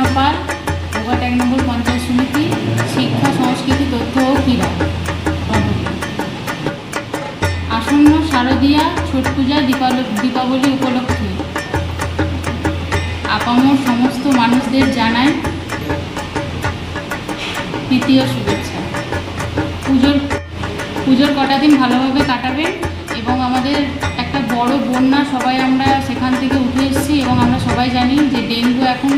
অনন্যা পাল গোঘাট এক নম্বর পঞ্চায়েত সমিতি, শিক্ষা, সংস্কৃতি, তথ্য ও ক্রীড়া। আসন্ন শারদীয়া ছট পূজা দীপাবলি উপলক্ষে আপামর সমস্ত মানুষদের জানায় তৃতীয় শুভেচ্ছা। পুজোর পুজোর কটা দিন ভালোভাবে কাটাবেন এবং আমাদের একটা বড় বন্যা সবাই আমরা সেখান থেকে উঠে এসেছি এবং আমরা সবাই জানি যে ডেঙ্গু এখন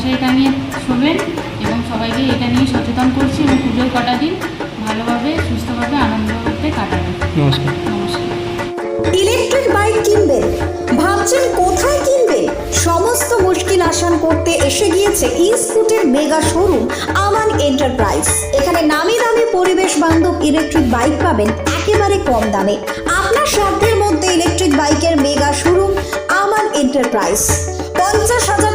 আপনারা মশারি টাঙিয়ে শোবেন এবং সবাইকে এটা নিয়ে সচেতন করছি এবং পুজোর কটা দিন ভালোভাবে সুস্থভাবে আনন্দ করতে কাটাবেন। নমস্কার। নমস্কার। ইলেকট্রিক বাইক কিনবেন? ভাবছেন কোথায় কিনবেন? সমস্ত মুশকিল আসান করতে এসে গিয়েছে ই স্কুটের মেগা শোরুম আমান এন্টারপ্রাইজ। এখানে নামি দামি পরিবেশ বান্ধব ইলেকট্রিক বাইক পাবেন একেবারে কম দামে। আপনার সাধ্যের মধ্যে ইলেকট্রিক বাইকের মেগা শোরুম আমান এন্টারপ্রাইজ। পঞ্চাশ হাজার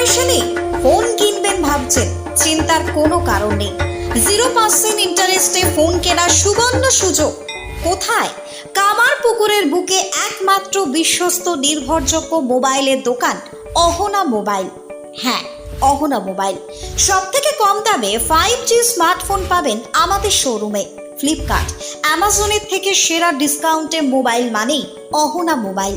পয়সা নেই ফোন কিনবেন ভাবছেন, চিন্তার কোনো কারণ নেই। জিরো পার্সেন্ট ইন্টারেস্টে ফোন কেনার সুবর্ণ সুযোগ। কোথায়? কামার পুকুরের বুকে একমাত্র বিশ্বস্ত নির্ভরযোগ্য মোবাইলের দোকান, অহনা মোবাইল। হ্যাঁ অহনা মোবাইল। সব থেকে কম দামে ফাইভ জি স্মার্টফোন পাবেন আমাদের শোরুমে, ফ্লিপকার্ট। অ্যামাজনের থেকে সেরা ডিসকাউন্টে মোবাইল মানেই অহনা মোবাইল।